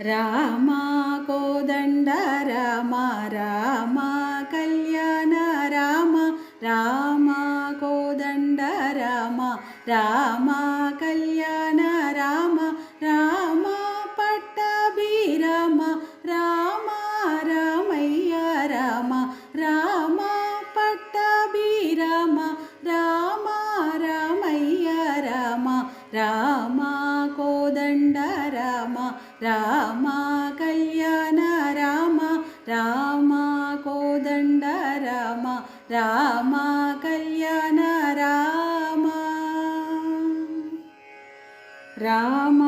रामा कोदण्ड रम राम कल्याण राम राम कोदण्ड रम राम कल्याण राम राम पट्टभिराम राम रामय्य राम राम पट्टभिराम राम रामय्य राम राम రామ కళ్యాణ రామ రామ కోదండ రామ రామ కళ్యాణ రామ. రామ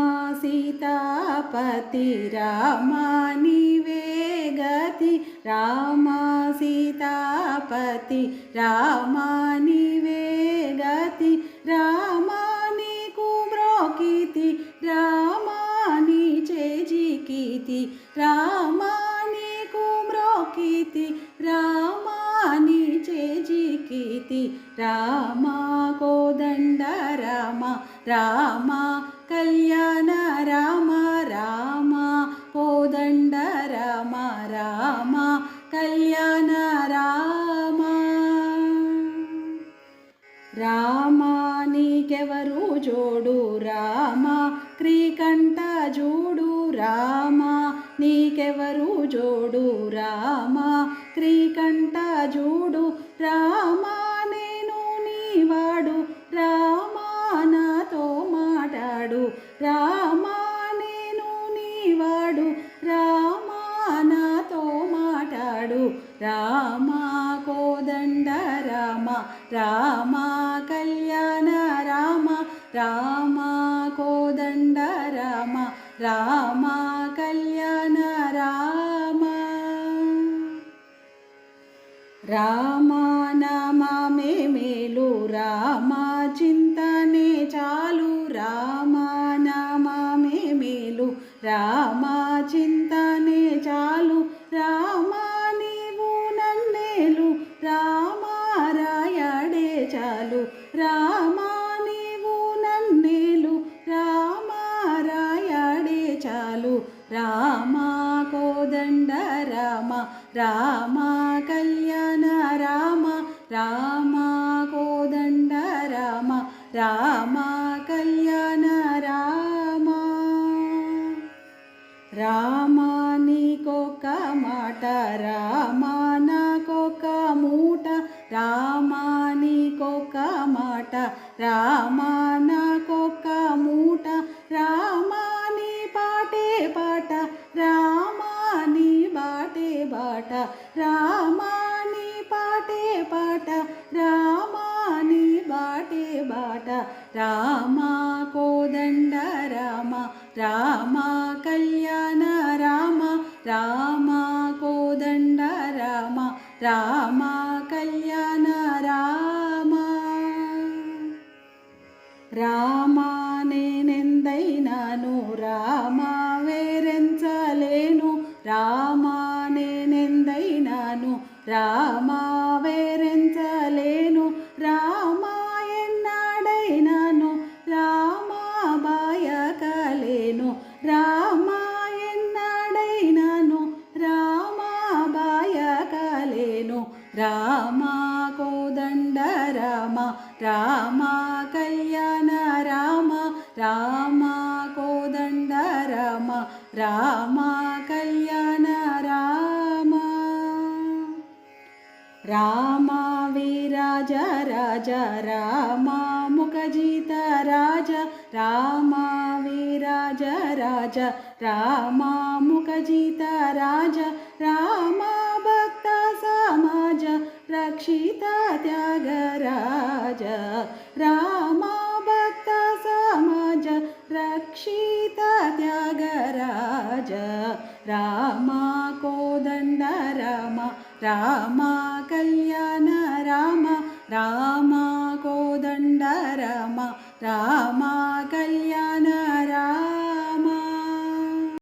సీతాపతి రామ నీవే గతి. రామ సీతాపతి రామ రామ నీకు బ్రోకితి రామ నీ చేజికితి రామా కోదండ రామ రామ కళ్యాణ రామ రామ కోదండ రామ రామ కళ్యాణ రామ. రామ నీకెవరు జోడు రామ క్రీకంఠ జోడు రామ నీకెవరు జోడు? రామా. క్రీకంఠ జోడు. రామా నేను నీవాడు. రామా నాతో మాట్లాడు రామా నేను నీవాడు. రామా నాతో మాట్లాడు రామా కోదండ రామ. రామా కళ్యాణ రామ. రామా కోదండ రామ. రామా కళ్యాణ రామ నామే మేలు రామ చింతనే చాలు రామ నామే మేలు రామ చింతనే చాలు రామ నీవు నన్నేలు రామ రాయడే చాలు రా రామ కోదండ రామ రామ కళ్యాణ రామ రామ కోదండ రామ రామ కళ్యాణ రామ. రామ నీకొక మాట రామ నాకొక మూట రామ నీకొక మాట రామ నాకొక మూట రామ కోదండ రామ రామ కళ్యాణ రామ రామ కోదండ రామ రామ కళ్యాణ రామ. రామ నేనెందైనాను రామ వేరెంచలేను రామ నేనెందైనాను రామ వేరెంచలేను బాయకలేను రామ ఎన్నాడైనాను? రామ బాయకలేను. రామ కోదండ రామ రామ కళ్యాణ రామ రామ కోదండ రామ రామ కళ్యాణ రామ. రామ వీరాజ రాజ రామా जित राज रामा विराज राज रामा मुकजित राज रामा भक्त समाज रक्षित त्यागराज रामा राम भक्त समज रक्षित त्याग राज कोदण्ड राम रामा कल्याण राम राम కోదండ రామ రామ